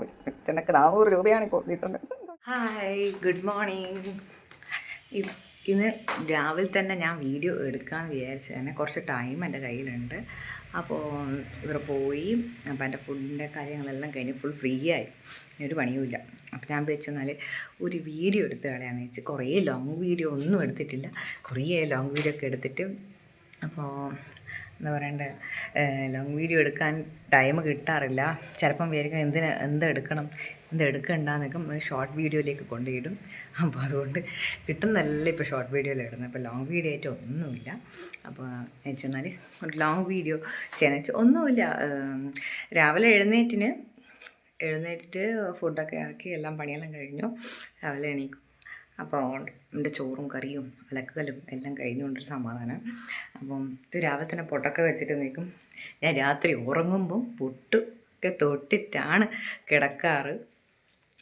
പോയി. ചെന്നൊക്കെ നാനൂറ് രൂപയാണ് ഇപ്പോൾ കിട്ടുന്നത് ഹായ് ഗുഡ് മോർണിംഗ് ഇന്ന് രാവിലെ തന്നെ ഞാൻ വീഡിയോ എടുക്കാമെന്ന് വിചാരിച്ചു തന്നെ കുറച്ച് ടൈം എന്റെ കയ്യിലുണ്ട്. അപ്പോൾ ഇവിടെ പോയി. അപ്പോൾ എന്റെ ഫുഡിന്റെ കാര്യങ്ങളെല്ലാം കഴിഞ്ഞ് ഫുൾ ഫ്രീ ആയി. ഒരു പണിയുമില്ല അപ്പോൾ ഞാൻ വെച്ചെന്നാൽ ഒരു വീഡിയോ എടുത്ത് കളയാന്ന് വെച്ച് കുറേ ലോങ് വീഡിയോ ഒന്നും എടുത്തിട്ടില്ല. കുറേ ലോങ് വീഡിയോ ഒക്കെ എടുത്തിട്ട്. അപ്പോൾ എന്താ പറയണ്ടേ? ലോങ് വീഡിയോ എടുക്കാൻ ടൈം കിട്ടാറില്ല. ചിലപ്പം വിചാരിക്കും എന്തിന് എന്ത് എടുക്കണം എന്ത് എടുക്കണ്ടെന്നൊക്കെ ഷോർട്ട് വീഡിയോയിലേക്ക് കൊണ്ടുപോയിടും അപ്പോൾ അതുകൊണ്ട് കിട്ടുന്നതല്ല ഇപ്പോൾ ഷോർട്ട് വീഡിയോയിൽ ഇടുന്നത് അപ്പോൾ ലോങ് വീഡിയോ ആയിട്ട് ഒന്നുമില്ല. അപ്പോൾ വെച്ചെന്നാൽ ലോങ് വീഡിയോ വെച്ചാൽ ഒന്നുമില്ല. രാവിലെ എഴുന്നേറ്റിന് എഴുന്നേറ്റിട്ട് ഫുഡൊക്കെ ആക്കി എല്ലാം പണിയെല്ലാം കഴിഞ്ഞു. രാവിലെ എണീക്കും. അപ്പോൾ എന്റെ ചോറും കറിയും അലക്കലും എല്ലാം കഴിഞ്ഞുകൊണ്ടൊരു സമാധാനം. അപ്പം ഇത് രാവിലെ തന്നെ പൊട്ടൊക്കെ വെച്ചിട്ട് നിൽക്കും ഞാൻ രാത്രി ഉറങ്ങുമ്പം പൊട്ടൊക്കെ തൊട്ടിട്ടാണ് കിടക്കാറ്.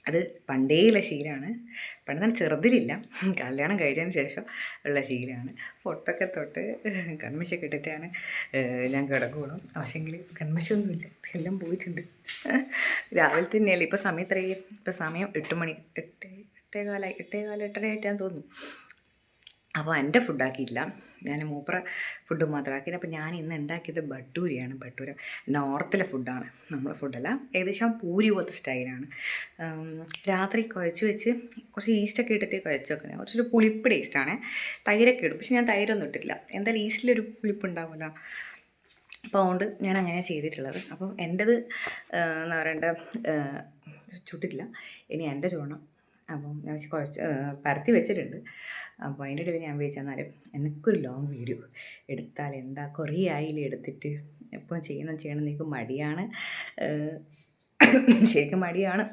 അത് പണ്ടേയുള്ള ശീലമാണ്. പണ്ട് തന്നെ ചെറുതിലില്ല. കല്യാണം കഴിച്ചതിന് ശേഷം ഉള്ള ശീലമാണ്. പൊട്ടൊക്കെ തൊട്ട് കൺമശൊക്കെ ഇട്ടിട്ടാണ് ഞാൻ കിടക്കുകയുള്ളൂ പക്ഷേങ്കിൽ കൺമശൊന്നുമില്ല. എല്ലാം പോയിട്ടുണ്ട്. രാവിലെ തന്നെയല്ലേ? ഇപ്പോൾ സമയം എത്രയും ഇപ്പോൾ സമയം എട്ട് മണി എട്ട് എട്ടേകാലായി എട്ടേകാല എട്ടര ആയിട്ടാന്ന് തോന്നുന്നു. അപ്പോൾ എന്റെ ഫുഡാക്കിയില്ല ഞാൻ മൂപ്പറ ഫുഡ് മാത്രമാക്കിയത് അപ്പോൾ ഞാൻ ഇന്ന് ഉണ്ടാക്കിയത് ബട്ടൂരിയാണ്. ബട്ടൂര നോർത്തിലെ ഫുഡാണ് നമ്മുടെ ഫുഡല്ല ഏകദേശം പൂരി പോലത്തെ സ്റ്റൈലാണ് രാത്രി കുഴച്ച് വെച്ച് കുറച്ച് ഈസ്റ്റൊക്കെ ഇട്ടിട്ട് കുഴച്ച് വെക്കുന്നത് കുറച്ചൊരു പുളിപ്പ് ടേസ്റ്റാണ് തൈരൊക്കെ ഇടും. പക്ഷെ ഞാൻ തൈരൊന്നും ഇട്ടിട്ടില്ല. എന്തായാലും ഈസ്റ്റിലൊരു പുളിപ്പ് ഉണ്ടാവുമല്ലോ അപ്പോൾ അതുകൊണ്ട് ഞാൻ അങ്ങനെ ചെയ്തിട്ടുള്ളത്. അപ്പോൾ എന്റെത് എന്താ പറയണ്ട ചുട്ടിട്ടില്ല. ഇനി എന്റെ ചൂടണം. അപ്പം ഞാൻ വെച്ച് കുഴച്ച് പരത്തി വെച്ചിട്ടുണ്ട്. അപ്പോൾ അതിന്റെ ഇടയിൽ ഞാൻ വിചാരിച്ചാലും എനിക്കൊരു ലോങ് വീഡിയോ എടുത്താൽ എന്താ കുറേ ആയില്ലേ എടുത്തിട്ട് എപ്പോൾ ചെയ്യണം ചെയ്യണം എനിക്ക് മടിയാണ്. ശരിക്കും മടിയാണ്.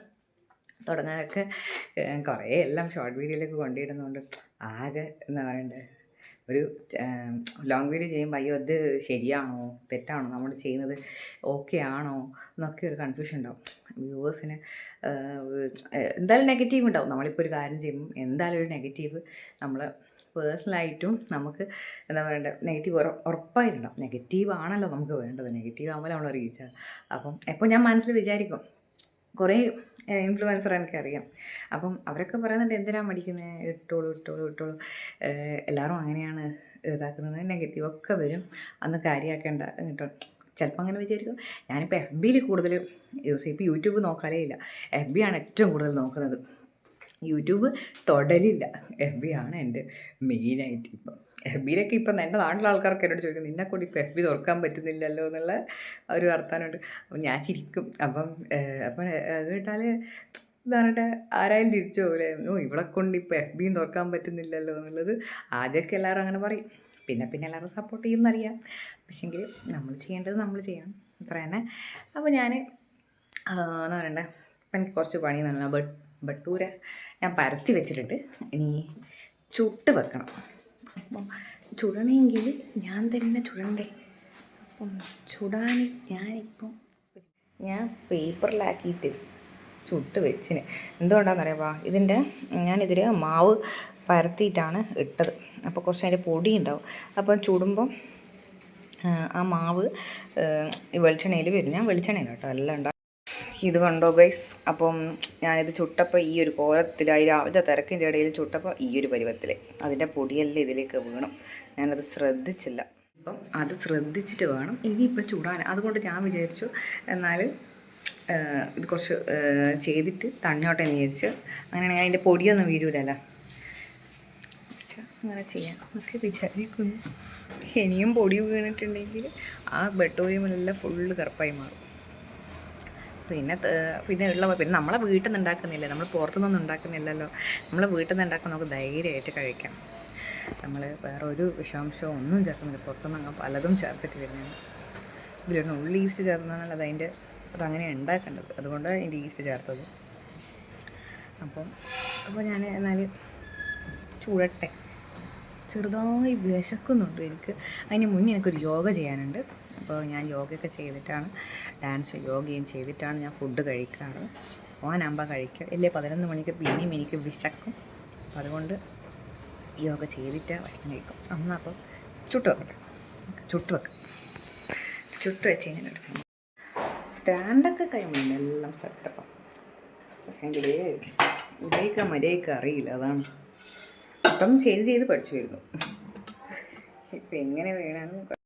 തുടങ്ങാനൊക്കെ കുറേ എല്ലാം ഷോർട്ട് വീഡിയോയിലേക്ക് കൊണ്ടുവരുന്നതുകൊണ്ട് ആകെ എന്താ പറയണ്ടേ ഒരു ലോങ് വീഡിയോ ചെയ്യുമ്പോൾ അയ്യോ അത് ശരിയാണോ? തെറ്റാണോ? നമ്മൾ ചെയ്യുന്നത് ഓക്കെ ആണോ? എന്നൊക്കെ ഒരു കൺഫ്യൂഷൻ ഉണ്ടാവും. വ്യൂവേഴ്സിന് എന്തായാലും നെഗറ്റീവ് ഉണ്ടാവും. നമ്മളിപ്പോൾ ഒരു കാര്യം ചെയ്യുമ്പോൾ എന്തായാലും ഒരു നെഗറ്റീവ് നമ്മൾ പേഴ്സണലായിട്ടും നമുക്ക് എന്താ പറയണ്ടേ നെഗറ്റീവ് ഉറപ്പായിട്ടുണ്ടാവും. നെഗറ്റീവ് ആണല്ലോ നമുക്ക് വേണ്ടത്. നെഗറ്റീവ് ആകുമ്പോൾ നമ്മൾ റീച്ച് അപ്പം എപ്പോൾ ഞാൻ മനസ്സിൽ വിചാരിക്കും കുറേ ഇൻഫ്ലുവൻസർ എനിക്കറിയാം. അപ്പം അവരൊക്കെ പറയുന്നുണ്ട് എന്തിനാണ് മടിക്കുന്നത് ഇട്ടോളൂ ഇട്ടോളൂ ഇട്ടോളൂ. എല്ലാവരും അങ്ങനെയാണ് ഇതാക്കുന്നത്. നെഗറ്റീവ് ഒക്കെ വരും. അന്ന് കാര്യമാക്കേണ്ട കേട്ടോ ചിലപ്പോൾ അങ്ങനെ വിചാരിക്കും. ഞാനിപ്പോൾ എഫ് ബിയിൽ കൂടുതൽ യൂസ് ചെയ്യും. ഇപ്പോൾ യൂട്യൂബ് നോക്കാലേ ഇല്ല. എഫ് ബി ആണ് ഏറ്റവും കൂടുതൽ നോക്കുന്നത്. യൂട്യൂബ് തൊടലില്ല. എഫ് ബി ആണ് എന്റെ മെയിനായിട്ട് ഇപ്പം. എഫ് ബിയിലൊക്കെ ഇപ്പം എന്റെ നാട്ടിലെ ആൾക്കാർക്ക് എന്നോട് ചോദിക്കും നിന്നെ കൂടി ഇപ്പോൾ എഫ് ബി തുറക്കാൻ പറ്റുന്നില്ലല്ലോ എന്നുള്ള ഒരു വർത്താനമുണ്ട്. അപ്പം ഞാൻ ചിരിക്കും. അപ്പം അപ്പം അത് കേട്ടാൽ പറയട്ടെ ആരായാലും തിരിച്ചു പോകില്ലേ ഓ ഇവിടെ കൊണ്ട് ഇപ്പോൾ എഫ് ബിയും തുറക്കാൻ പറ്റുന്നില്ലല്ലോ എന്നുള്ളത് ആദ്യമൊക്കെ എല്ലാവരും അങ്ങനെ പറയും. പിന്നെ പിന്നെ എല്ലാവരും സപ്പോർട്ട് ചെയ്യുമെന്നറിയാം പക്ഷേങ്കിൽ നമ്മൾ ചെയ്യേണ്ടത് നമ്മൾ ചെയ്യണം. അത്ര തന്നെ. അപ്പോൾ ഞാൻ എന്താ പറയണ്ടേ ഇപ്പം എനിക്ക് കുറച്ച് പണി തന്നെ ബട്ട് ബട്ടൂര ഞാൻ പരത്തി വെച്ചിട്ടുണ്ട്. ഇനി ചുട്ട് വെക്കണം. അപ്പം ചുടണമെങ്കിൽ ഞാൻ തന്നെ ചുടണ്ടേ? അപ്പം ചുടാൻ ഞാനിപ്പം ഞാൻ പേപ്പറിലാക്കിയിട്ട് ചുട്ട് വെച്ചിന്. എന്തുകൊണ്ടാണെന്നറിയാമോ ഇതിന്റെ ഞാനിതിൽ മാവ് പരത്തിയിട്ടാണ് ഇട്ടത്. അപ്പോൾ കുറച്ച് അതിന്റെ പൊടി ഉണ്ടാവും അപ്പം ചുടുമ്പം ആ, മാവ് വെളിച്ചെണ്ണയിൽ വരും. ഞാൻ വെളിച്ചെണ്ണയിൽ കേട്ടോ എല്ലാം ഉണ്ടാവും ഇത് കണ്ടോ ഗൈസ് അപ്പം ഞാനിത് ചുട്ടപ്പോൾ ഈ ഒരു കോലത്തിലായി രാവിലെ തിരക്കിന്റെ ഇടയിൽ ചുട്ടപ്പോൾ ഈ ഒരു പരുവത്തിൽ അതിന്റെ പൊടിയെല്ലാം ഇതിലേക്ക് വീണു. ഞാനത് ശ്രദ്ധിച്ചില്ല. അപ്പം അത് ശ്രദ്ധിച്ചിട്ട് വേണം ഇനിയിപ്പോൾ ചൂടാൻ. അതുകൊണ്ട് ഞാൻ വിചാരിച്ചു എന്നാൽ ഇത് കുറച്ച് ചെയ്തിട്ട് തണ്ണോട്ടെ എന്ന് വിചാരിച്ചു അങ്ങനെയാണെങ്കിൽ അതിന്റെ പൊടിയൊന്നും വീഴൂലല്ലോ. അങ്ങനെ ചെയ്യാം എന്നൊക്കെ വിചാരിക്കുന്നു. ഇനിയും പൊടി വീണിട്ടുണ്ടെങ്കിൽ ആ ബട്ടോരിയമെല്ലാം ഫുള്ള് കറുപ്പായി മാറും. പിന്നെ പിന്നെ ഉള്ള പിന്നെ നമ്മളെ വീട്ടിൽ നിന്ന് ഉണ്ടാക്കുന്നില്ല? നമ്മൾ പുറത്തുനിന്നൊന്നും ഉണ്ടാക്കുന്നില്ലല്ലോ. നമ്മൾ വീട്ടിൽ നിന്ന് ഉണ്ടാക്കുന്ന നമുക്ക് ധൈര്യമായിട്ട് കഴിക്കാം നമ്മൾ വേറെ ഒരു വിഷാംശവും ഒന്നും ചേർക്കുന്നില്ല. പുറത്തുനിന്ന് പലതും ചേർത്തിട്ട് വരുന്നുണ്ട് ഇതിലൊന്നും ഉള്ളി ഈസ്റ്റ് ചേർന്നതാണല്ലോ അതതിന്റെ അതങ്ങനെ ഉണ്ടാക്കേണ്ടത്. അതുകൊണ്ടാണ് അതിന്റെ ഈസ്റ്റ് ചേർത്തത്. അപ്പം അപ്പോൾ ഞാൻ എന്നാൽ ചൂടട്ടെ. ചെറുതായി വിശക്കുന്നുണ്ട്. എനിക്ക് അതിന് മുന്നേ എനിക്കൊരു യോഗ ചെയ്യാനുണ്ട്. അപ്പോൾ ഞാൻ യോഗയൊക്കെ ചെയ്തിട്ടാണ് ഡാൻസ് യോഗയും ചെയ്തിട്ടാണ് ഞാൻ ഫുഡ് കഴിക്കാറ്. ഓനാകുമ്പോൾ കഴിക്കുക ഇല്ലേ പതിനൊന്ന് മണിക്ക് പിന്നെയും എനിക്ക് വിശക്കും. അതുകൊണ്ട് യോഗ ചെയ്തിട്ട് ഭക്ഷണം കഴിക്കും. അന്ന് അപ്പോൾ ചുട്ട് വെക്കട്ടെ ചുട്ട് വെക്കാം. ചുട്ട് വെച്ച് സംഭവം. സ്റ്റാൻഡൊക്കെ കഴിയുമ്പോൾ എല്ലാം സെറ്റപ്പം പക്ഷേങ്കിൽ ഉപയോഗിക്കാൻ മര്യാദയ്ക്ക് അറിയില്ല അതാണ്. അപ്പം ചെയ്ത് ചെയ്ത് പഠിച്ചു വരുന്നു. ഇപ്പം എങ്ങനെ വേണമെന്ന്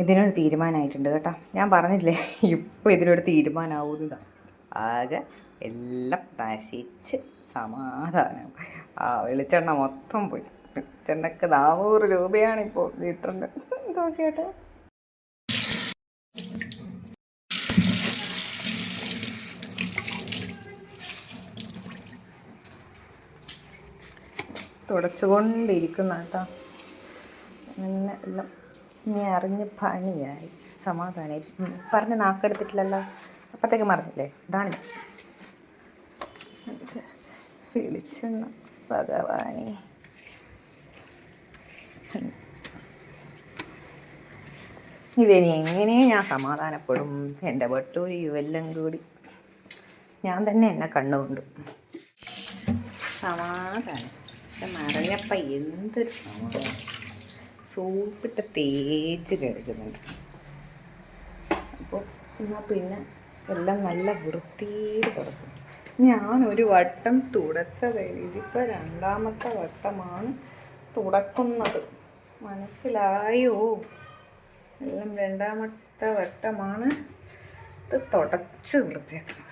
ഇതിനൊരു തീരുമാനമായിട്ടുണ്ട് കേട്ടോ. ഞാൻ പറഞ്ഞില്ലേ ഇപ്പോൾ ഇതിനൊരു തീരുമാനമാവുന്നത് ആകെ എല്ലാം നശിച്ച് സമാധാനം. ആ വെളിച്ചെണ്ണ മൊത്തം പോയി. വെളിച്ചെണ്ണക്ക് നാനൂറ് രൂപയാണ് ഇപ്പോൾ ലിറ്ററിന് നോക്കിയിട്ട് തുടച്ചുകൊണ്ടിരിക്കുന്ന കേട്ടോ. അങ്ങനെ എല്ലാം ഇനി അറിഞ്ഞ് പണിയായി. സമാധാനമായി പറഞ്ഞ് നാക്കെടുത്തിട്ടില്ലല്ലോ. അപ്പത്തേക്ക് മറന്നില്ലേ? ഇതാണ് വിളിച്ചെന്ന് ഭഗവാനെ. ഇതിനി എങ്ങനെയാ ഞാൻ സമാധാനപ്പെടും? എന്റെ വെട്ടൂരി ഇവെല്ലാം കൂടി. ഞാൻ തന്നെ എന്നെ കണ്ണുകൊണ്ട്. സമാധാനം. ഇത് നിറഞ്ഞപ്പം എന്തൊരു സമാധാനം. സൂപ്പിട്ട് തേച്ച് കഴിക്കുന്നുണ്ട് അപ്പോൾ എന്നാൽ പിന്നെ എല്ലാം നല്ല വൃത്തിയിൽ കിടക്കും. ഞാൻ ഒരു വട്ടം തുടച്ചത്. ഇതിപ്പോൾ രണ്ടാമത്തെ വട്ടമാണ് തുടക്കുന്നത്. മനസ്സിലായോ? എല്ലാം രണ്ടാമത്തെ വട്ടമാണ് ഇത് തുടച്ച് വൃത്തിയാക്കുന്നത്.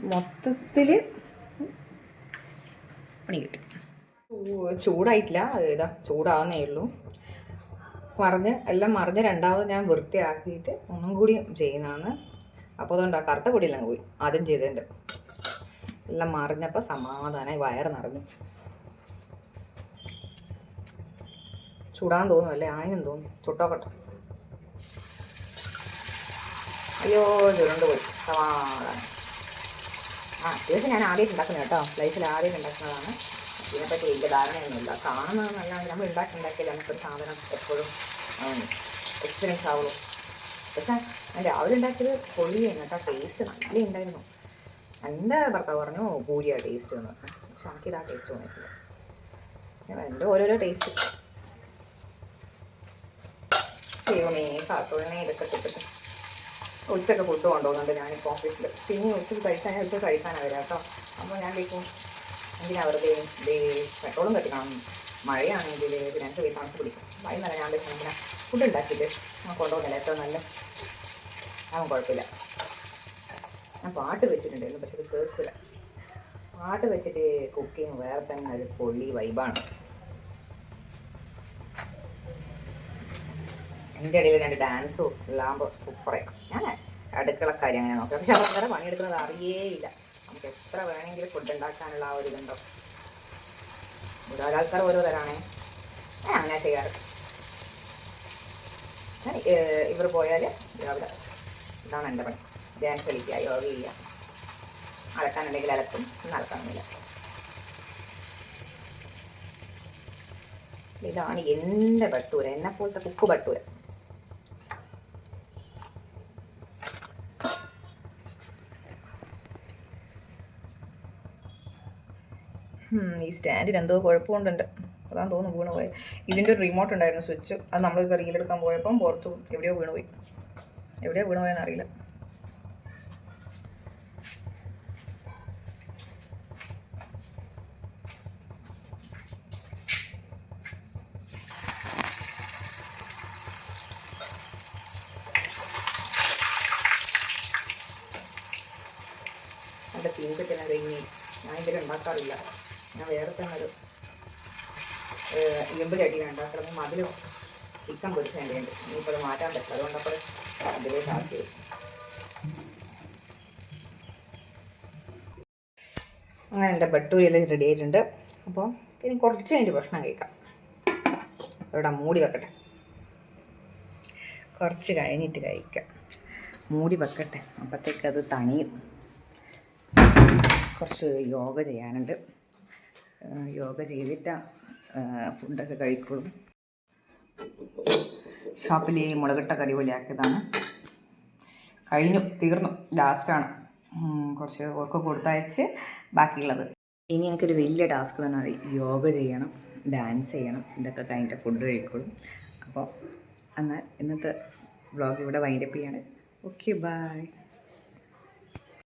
മൊത്തത്തിൽ പണി കിട്ടി. ചൂടായിട്ടില്ല. ഇതാ ചൂടാവുന്നേ ഉള്ളൂ. മറിഞ്ഞ് എല്ലാം മറിഞ്ഞ് രണ്ടാമത് ഞാൻ വൃത്തിയാക്കിയിട്ട് ഒന്നും കൂടി ചെയ്യുന്നതാണ്. അപ്പോൾ അതുകൊണ്ടാ കറുത്ത പൊടിയെല്ലാം പോയി ആദ്യം ചെയ്തതിന്റെ. എല്ലാം മറിഞ്ഞപ്പോൾ സമാധാനമായി വയറ് നിറഞ്ഞു. ചൂടാൻ തോന്നും അല്ലേ? ആയിനും തോന്നും ചുട്ടോക്കട്ടെ. അയ്യോ ചുരുണ്ട് പോയി. സമാധാനം. ആ ഇതൊക്കെ ഞാൻ ആദ്യമായിട്ട് ഉണ്ടാക്കുന്നത് കേട്ടോ. ലൈഫിൽ ആദ്യമായിട്ട് ഉണ്ടാക്കുന്നതാണ്. ഇതിനെപ്പറ്റി വലിയ ധാരണയൊന്നുമില്ല. കാണുന്നതെന്നല്ലാണ്ട് നമ്മൾ ഉണ്ടാക്കി ഉണ്ടാക്കിയാൽ നമുക്കൊരു സാധനം എപ്പോഴും എക്സ്പീരിയൻസ് ആവുള്ളൂ. പക്ഷേ ഞാൻ രാവിലെ ഉണ്ടാക്കിയത് പൊളിയാണ് കേട്ടോ. ടേസ്റ്റ് നല്ല ഉണ്ടായിരുന്നു. എന്റെ ഭർത്താവ് പറഞ്ഞു പൂരിയാ ടേസ്റ്റ് എന്ന് പക്ഷെ എനിക്കിതാ ടേസ്റ്റ് തോന്നിയിട്ടില്ല. എന്റെ ഓരോരോ ടേസ്റ്റ് ചെയ്യുമേ കാത്തോളനെ ഇതൊക്കെ ഇട്ടിട്ട്. ഉച്ചയ്ക്ക് ഫുഡ് കൊണ്ടുപോകുന്നുണ്ട് ഞാനിപ്പോൾ ഓഫീസിൽ പിന്നെ ഉച്ചയ്ക്ക് കഴിക്കാൻ ഞാൻ ഉച്ചയ്ക്ക് കഴിക്കാനാണ് വരാം കേട്ടോ. അപ്പോൾ ഞാൻ കേൾക്കും എന്തിനാ അവർക്ക് പെട്രോളും കെട്ടിക്കണം. മഴയാണെങ്കിൽ പിന്നെ എനിക്ക് പോയി തണുപ്പ് പിടിക്കും വൈകുന്നേരം ഞാൻ ഇങ്ങനെ ഫുഡ് ഉണ്ടാക്കിയിട്ട് ഞാൻ കൊണ്ടുപോകുന്നില്ല ഏറ്റവും നല്ല. അവൻ കുഴപ്പമില്ല. ഞാൻ പാട്ട് വെച്ചിട്ടുണ്ടായിരുന്നു പക്ഷെ ഇത് കേൾക്കില്ല പാട്ട് വെച്ചിട്ട് കുക്കിങ് വേറെ തന്നെ ഒരു പൊള്ളി വൈബാണ് എന്റെ ഇടയിൽ രണ്ട് ഡാൻസും എല്ലാം സൂപ്പറായി ഞാൻ അടുക്കളക്കാരി അങ്ങനെ നോക്കാം പക്ഷെ അവർ വേറെ പണിയെടുക്കുന്നത് അറിയേയില്ല. നമുക്ക് എത്ര വേണമെങ്കിലും ഫുഡ് ഉണ്ടാക്കാനുള്ള ആ ഒരു ഇതുണ്ടോ? ഓരോരാൾക്കാർ ഓരോ തരാണേ അങ്ങനെ ചെയ്യാറ്. ഇവർ പോയാൽ രാവിലെ ഇതാണ് എന്റെ പണി. ഡാൻസ് കളിക്കുക യോഗ ചെയ്യുക. അലക്കാനുണ്ടെങ്കിൽ അലക്കും ഇന്ന് അലക്കാനൊന്നുമില്ല ഇതാണ് എന്റെ ബട്ടൂര എന്നെ പോലത്തെ കുക്ക് ബട്ടൂര. ഈ സ്റ്റാൻഡിന് എന്തോ കുഴപ്പമുണ്ടുണ്ട് അതാണ് തോന്നുന്നു വീണ് പോയി. ഇതിന്റെ ഒരു റിമോട്ട് ഉണ്ടായിരുന്നു സ്വിച്ച് അത് നമ്മൾ റീലെടുക്കാൻ പോയപ്പം പുറത്ത് എവിടെയോ വീണ് പോയി. എവിടെയോ വീണ് പോയെന്ന് അറിയില്ല. എന്റെ തീമ്പറ്റെല്ലാം കഴിഞ്ഞ്. ഞാൻ ഇതിൽ ഉണ്ടാക്കാറില്ല. ഞാൻ വേറെ തന്നെ ഒരു ഇരുമ്പ് ചട്ടിയാണ് ഉണ്ടാക്കുന്നത് മതിൽ ചിക്കൻ പൊരിച്ചതിന്റെ ഉണ്ട് ഇനിയിപ്പോൾ അത് മാറ്റാൻ പറ്റില്ല. അതുകൊണ്ടപ്പോൾ അതിലേക്ക് ആക്കി അങ്ങനെ എന്റെ ബട്ടൂരിയെല്ലാം റെഡി ആയിട്ടുണ്ട്. അപ്പോൾ ഇനി കുറച്ച് കഴിഞ്ഞിട്ട് ഭക്ഷണം കഴിക്കാം. ഇവിടെ മൂടി വെക്കട്ടെ. കുറച്ച് കഴിഞ്ഞിട്ട് കഴിക്കാം. മൂടി വെക്കട്ടെ. അപ്പോഴത്തേക്കത് തണിയും. കുറച്ച് യോഗ ചെയ്യാനുണ്ട്. യോഗ ചെയ്തിട്ടാണ് ഫുഡൊക്കെ കഴിക്കുള്ളൂ. ഈ മുളകിട്ട കറി പോലെയാക്കിയതാണ് കഴിഞ്ഞു തീർന്നു ലാസ്റ്റാണ് കുറച്ച് ഓർക്ക് കൊടുത്തയച്ച് ബാക്കിയുള്ളത്. ഇനി എനിക്കൊരു വലിയ ടാസ്ക് തന്നെ യോഗ ചെയ്യണം ഡാൻസ് ചെയ്യണം ഇതൊക്കെ കഴിഞ്ഞിട്ട് ഫുഡ് കഴിക്കുള്ളൂ. അപ്പോൾ എന്നാൽ ഇന്നത്തെ വ്ളോഗ് ഇവിടെ വൈൻഡപ്പ് ചെയ്യാണ്. Okay bye